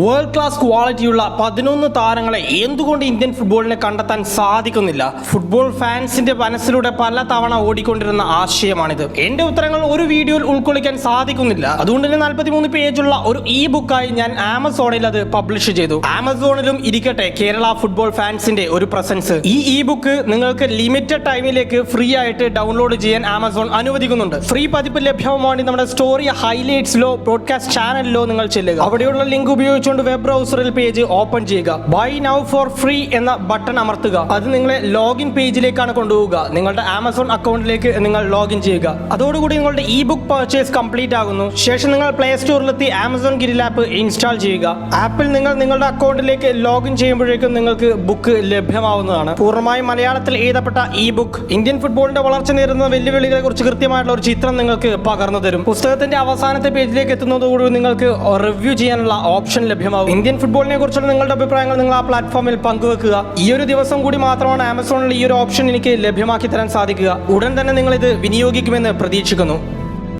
World class ക്വാളിറ്റിയുള്ള പതിനൊന്ന് താരങ്ങളെ എന്തുകൊണ്ട് ഇന്ത്യൻ ഫുട്ബോളിനെ കണ്ടെത്താൻ സാധിക്കുന്നില്ല? ഫുട്ബോൾ ഫാൻസിന്റെ മനസ്സിലൂടെ പല തവണ ഓടിക്കൊണ്ടിരുന്ന ആശയമാണിത്. എന്റെ ഉത്തരങ്ങൾ ഒരു വീഡിയോയിൽ ഉൾക്കൊള്ളിക്കാൻ സാധിക്കുന്നില്ല. അതുകൊണ്ട് തന്നെ നാൽപ്പത്തിമൂന്ന് പേജുള്ള ഒരു ഇ ബുക്കായി ഞാൻ ആമസോണിൽ അത് പബ്ലിഷ് ചെയ്തു. ആമസോണിലും ഇരിക്കട്ടെ കേരള ഫുട്ബോൾ ഫാൻസിന്റെ ഒരു പ്രസൻസ് ഈ ഇ ബുക്ക് നിങ്ങൾക്ക് ലിമിറ്റഡ് ടൈമിലേക്ക് ഫ്രീ ആയിട്ട് ഡൗൺലോഡ് ചെയ്യാൻ ആമസോൺ അനുവദിക്കുന്നുണ്ട്. ഫ്രീ പതിപ്പ് ലഭ്യമാണെങ്കിൽ നമ്മുടെ സ്റ്റോറി ഹൈലൈറ്റ്സിലോ ബ്രോഡ്കാസ്റ്റ് ചാനലിലോ നിങ്ങൾ ചെല്ലുക. അവിടെയുള്ള ലിങ്ക് ഉപയോഗിച്ചുകൊണ്ട് വെബ് ബ്രൗസറിൽ പേജ് ഓപ്പൺ ചെയ്യുക. ബൈ നൗ ഫോർ ഫ്രീ എന്ന ബട്ടൺ അമർത്തുക. അത് നിങ്ങളെ ലോഗിൻ പേജിലേക്കാണ് കൊണ്ടുപോവുക. നിങ്ങളുടെ ആമസോൺ അക്കൗണ്ടിലേക്ക് നിങ്ങൾ ലോഗിൻ ചെയ്യുക. അതോടുകൂടി നിങ്ങളുടെ ഇ ബുക്ക് പർച്ചേസ് കംപ്ലീറ്റ് ആകുന്നു. ശേഷം നിങ്ങൾ പ്ലേ സ്റ്റോറിലെത്തി ആമസോൺ ഗിരിൽ ആപ്പ് ഇൻസ്റ്റാൾ ചെയ്യുക. ആപ്പിൽ നിങ്ങൾ നിങ്ങളുടെ അക്കൗണ്ടിലേക്ക് ലോഗിൻ ചെയ്യുമ്പോഴേക്കും നിങ്ങൾക്ക് ബുക്ക് ലഭ്യമാവുന്നതാണ്. പൂർണമായും മലയാളത്തിൽ എഴുതപ്പെട്ട ഇ ബുക്ക് ഇന്ത്യൻ ഫുട്ബോളിന്റെ വളർച്ച നേരിടുന്ന വെല്ലുവിളികളെ കുറിച്ച് കൃത്യമായിട്ടുള്ള ഒരു ചിത്രം നിങ്ങൾക്ക് പകർന്നു തരും. പുസ്തകത്തിന്റെ അവസാനത്തെ പേജിലേക്ക് എത്തുന്നതോടുകൂടി നിങ്ങൾക്ക് റിവ്യൂ ചെയ്യാനുള്ള ഓപ്ഷൻ ലഭ്യമാകും ഇന്ത്യൻ ഫുട്ബോളിനെ കുറിച്ചുള്ള നിങ്ങളുടെ അഭിപ്രായങ്ങൾ നിങ്ങൾ ആ പ്ലാറ്റ്ഫോമിൽ പങ്കുവെക്കുക. ഈ ഒരു ദിവസം കൂടി മാത്രമാണ് ആമസോണിൽ ഈ ഒരു ഓപ്ഷൻ എനിക്ക് ലഭ്യമാക്കി തരാൻ സാധിക്കുക. ഉടൻ തന്നെ നിങ്ങൾ ഇത് വിനിയോഗിക്കുമെന്ന് പ്രതീക്ഷിക്കുന്നു.